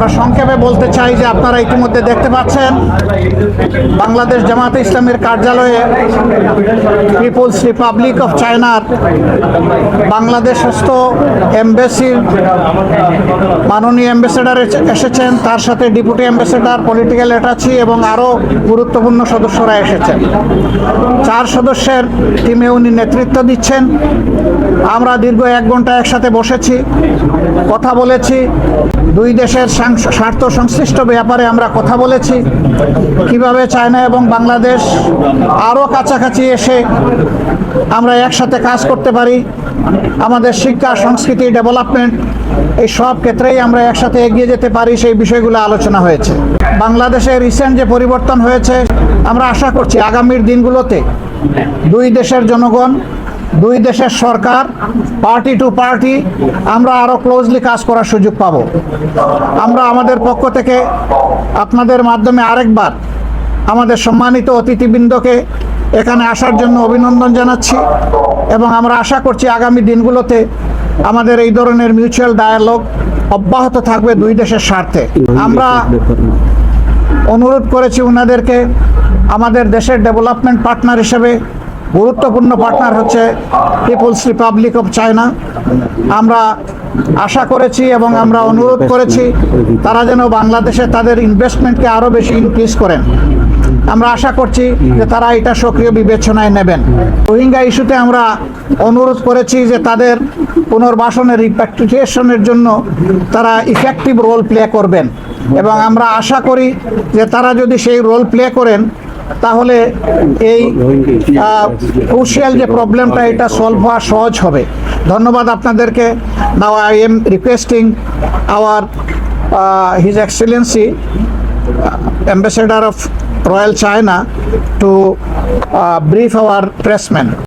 আমরা সংক্ষেপে বলতে চাই যে আপনারা ইতিমধ্যে দেখতে পাচ্ছেন, বাংলাদেশ জামাতে ইসলামের কার্যালয়ে পিপুলস রিপাবলিক অফ চায়নার বাংলাদেশস্থ এমবেসির মাননীয় অ্যাম্বাসেডার এসেছেন, তার সাথে ডেপুটি অ্যাম্বাসেডার পলিটিক্যাল অ্যাটাচি এবং আরও গুরুত্বপূর্ণ সদস্যরা এসেছেন। চার সদস্যের টিমে উনি নেতৃত্ব দিচ্ছেন। আমরা দীর্ঘ এক ঘণ্টা একসাথে বসেছি, কথা বলেছি। দুই দেশের স্বার্থ সংশ্লিষ্ট ব্যাপারে আমরা কথা বলেছি। কীভাবে চায়না এবং বাংলাদেশ আরও কাছাকাছি এসে আমরা একসাথে কাজ করতে পারি, আমাদের শিক্ষা, সংস্কৃতি, ডেভেলপমেন্ট, এই সব ক্ষেত্রেই আমরা একসাথে এগিয়ে যেতে পারি, সেই বিষয়গুলো আলোচনা হয়েছে। বাংলাদেশে রিসেন্ট যে পরিবর্তন হয়েছে, আমরা আশা করছি আগামীর দিনগুলোতে দুই দেশের জনগণ দুই দেশের সরকার পার্টি টু পার্টি আমরা আরও ক্লোজলি কাজ করার সুযোগ পাব। আমরা আমাদের পক্ষ থেকে আপনাদের মাধ্যমে আরেকবার আমাদের সম্মানিত অতিথিবৃন্দকে এখানে আসার জন্য অভিনন্দন জানাচ্ছি এবং আমরা আশা করছি আগামী দিনগুলোতে আমাদের এই ধরনের মিউচুয়াল ডায়ালগ অব্যাহত থাকবে দুই দেশের স্বার্থে। আমরা অনুরোধ করেছি ওনাদেরকে আমাদের দেশের ডেভেলপমেন্ট পার্টনার হিসেবে গুরুত্বপূর্ণ পার্টনার হচ্ছে পিপলস রিপাবলিক অফ চায়না আমরা আশা করেছি এবং আমরা অনুরোধ করেছি, তারা যেন বাংলাদেশে তাদের ইনভেস্টমেন্টকে আরও বেশি ইনক্রিজ করেন। আমরা আশা করছি যে তারা এটা সক্রিয় বিবেচনায় নেবেন। রোহিঙ্গা ইস্যুতে আমরা অনুরোধ করেছি যে তাদের পুনর্বাসনের রিপ্যাট্রিয়েশনের জন্য তারা ইফেক্টিভ রোল প্লে করবেন। এবং আমরা আশা করি যে তারা যদি সেই রোল প্লে করেন তাহলে এই ক্রুশিয়াল যে প্রবলেমটা এটা সলভ হওয়া সহজ হবে ধন্যবাদ আপনাদেরকে now I am requesting our his excellency ambassador of royal China to brief our pressmen.